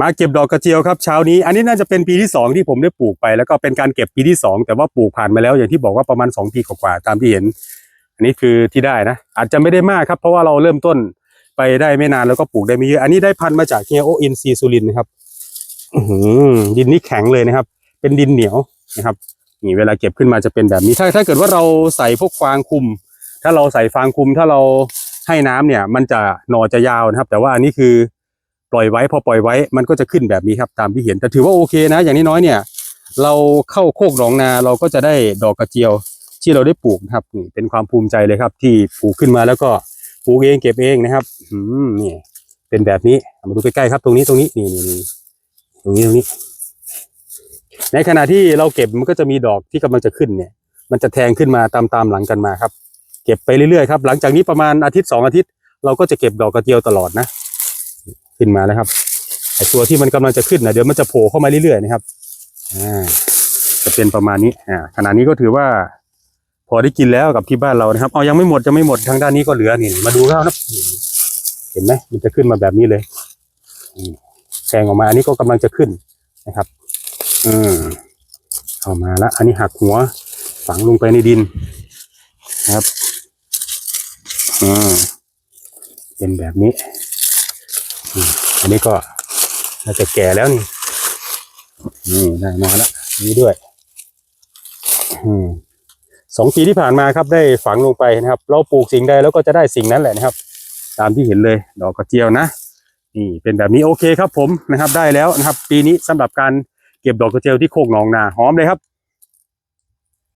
มาเก็บดอกกระเจียวครับเช้านี้อันนี้น่าจะเป็นปีที่สองที่ผมได้ปลูกไป แล้วก็เป็นการเก็บปีที่สองแต่ว่าปลูกผ่านมาแล้วอย่างที่บอกว่าประมาณสองปีกว่าๆตามที่เห็น อันนี้คือที่ได้นะ อาจจะไม่ได้มากครับ เพราะว่าเราเริ่มต้นไปได้ไม่นานแล้วก็ปลูกได้ไม่เยอะอันนี้ได้พันธุ์มาจากเฮียโออินซีสุรินนะครับดินนี่แข็งเลยนะครับ เป็นดินเหนียวนะครับนี่เวลาเก็บขึ้นมาจะเป็นแบบนี้ถ้าถ้าเกิดว่าเราใส่พวกฟางคุม ถ้าเราใส่ฟางคุมถ้าเราให้น้ำเนี่ย มันจะหน่อจะยาวนะครับ แต่ว่าอันนี้คือ ปล่อยไว้พอปล่อยไว้ มันก็จะขึ้นแบบนี้ครับตามที่เห็นแต่ถือว่าโอเคนะ อย่างน้อยๆเนี่ย เราเข้าโคกหนองนาเราก็จะได้ดอกกระเจียวที่เราได้ปลูกนะครับเป็นความภูมิใจเลยครับ ที่ปลูกขึ้นมาแล้วก็ปลูกเองเก็บเองนะครับอืมนี่เป็นแบบนี้มาดูใกล้ๆครับ ตรงนี้ตรงนี้นี่นี่ตรงนี้ตรงนี้ ในขณะที่เราเก็บมันก็จะมีดอกที่กำลังจะขึ้นเนี่ย มันจะแทงขึ้นมาตามตามๆหลังกันมาครับ เก็บไปเรื่อยๆครับ หลังจากนี้ประมาณอาทิตย์สองอาทิตย์ เราก็จะเก็บดอกกระเจียวตลอดนะ ขึ้นมาแล้วครับไอตัวที่มันกำลังจะขึ้นนะเดี๋ยวมันจะโผล่เข้ามาเรื่อยๆนะครับอ่าจะเป็นประมาณนี้อ่าขณะนี้ก็ถือว่าพอได้กินแล้วกับที่บ้านเรานะครับเอายังไม่หมดยังไม่หมดทางด้านนี้ก็เหลือนี่มาดูแล้วนะเห็นไหมมันจะขึ้นมาแบบนี้เลยแทงออกมาอันนี้ก็กำลังจะขึ้นนะครับ อืมเอามาและอันนี้หักหัว ฝังลงไปในดินนะครับ อืมเป็นแบบนี้ อันนี้ก็น่าจะแก่แล้วนี่ นี่ได้มาแล้วนี่ด้วยสองปีที่ผ่านมาครับได้ฝังลงไปนะครับ เราปลูกสิ่งใดแล้วก็จะได้สิ่งนั้นแหละนะครับ ตามที่เห็นเลย ดอกกระเจียวนะนี่เป็นแบบนี้โอเคครับผมนะครับ ได้แล้วนะครับ ปีนี้สำหรับการเก็บดอกกระเจียวที่โคกหนองนาหอมเลยครับ